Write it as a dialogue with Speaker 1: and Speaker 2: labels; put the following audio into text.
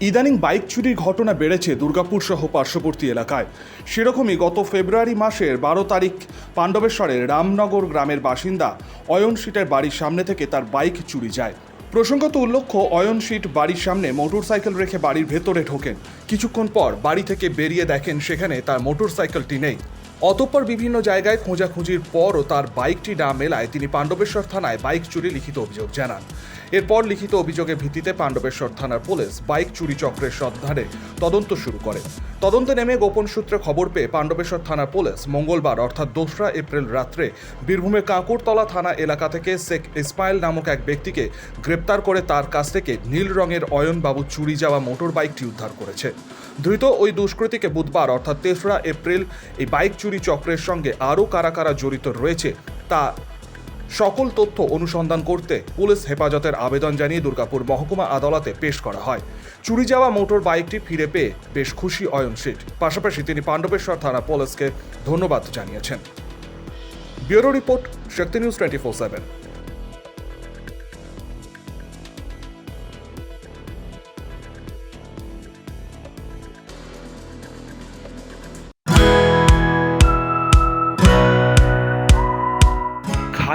Speaker 1: ইদানিং বাইক চুরির ঘটনা বেড়েছে দুর্গাপুর সহ পার্শ্ববর্তী এলাকায়। সেরকমই গত ফেব্রুয়ারি মাসের বারো তারিখ পাণ্ডবেশ্বরের রামনগর গ্রামের বাসিন্দা অয়ন সিটের বাড়ির সামনে থেকে তার বাইক চুরি যায়। প্রসঙ্গত উল্লেখ্য, অয়ন সিট বাড়ির সামনে মোটরসাইকেল রেখে বাড়ির ভেতরে ঢোকেন। কিছুক্ষণ পর বাড়ি থেকে বেরিয়ে দেখেন সেখানে তার মোটরসাইকেলটি নেই। অতঃপর বিভিন্ন জায়গায় খোঁজাখুঁজির পরও তার বাইকটি না মেলায় তিনি পাণ্ডবেশ্বর থানায় বাইক চুরি লিখিত অভিযোগ জানান। এরপর লিখিত অভিযোগের ভিত্তিতে পাণ্ডবেশ্বর থানার পুলিশ বাইক চুরি চক্রের সন্ধানে তদন্ত শুরু করে। তদন্তে নেমে গোপন সূত্রে খবর পেয়ে পাণ্ডবেশ্বর থানা পুলিশ মঙ্গলবার, অর্থাৎ দোসরা এপ্রিল রাত্রে বীরভূমের কাঁকুরতলা থানা এলাকা থেকে শেখ ইসমাইল নামক এক ব্যক্তিকে গ্রেপ্তার করে তার কাছ থেকে নীল রঙের অয়নবাবু চুরি যাওয়া মোটর বাইকটি উদ্ধার করেছে। ধৃত ওই দুষ্কৃতীকে বুধবার, অর্থাৎ তেসরা এপ্রিল, এই বাইক চুরি চক্রের সঙ্গে আরও কারা কারা জড়িত রয়েছে তা সকল তথ্য অনুসন্ধান করতে পুলিশ হেফাজতের আবেদন জানিয়ে দুর্গাপুর মহকুমা আদালতে পেশ করা হয়। চুরি যাওয়া মোটর বাইকটি ফিরে পেয়ে বেশ খুশি অয়ন সিট পাশাপাশি তিনি পাণ্ডবেশ্বর থানা পুলিশকে ধন্যবাদ জানিয়েছেন। Bureau report, Shakti news twenty four seven.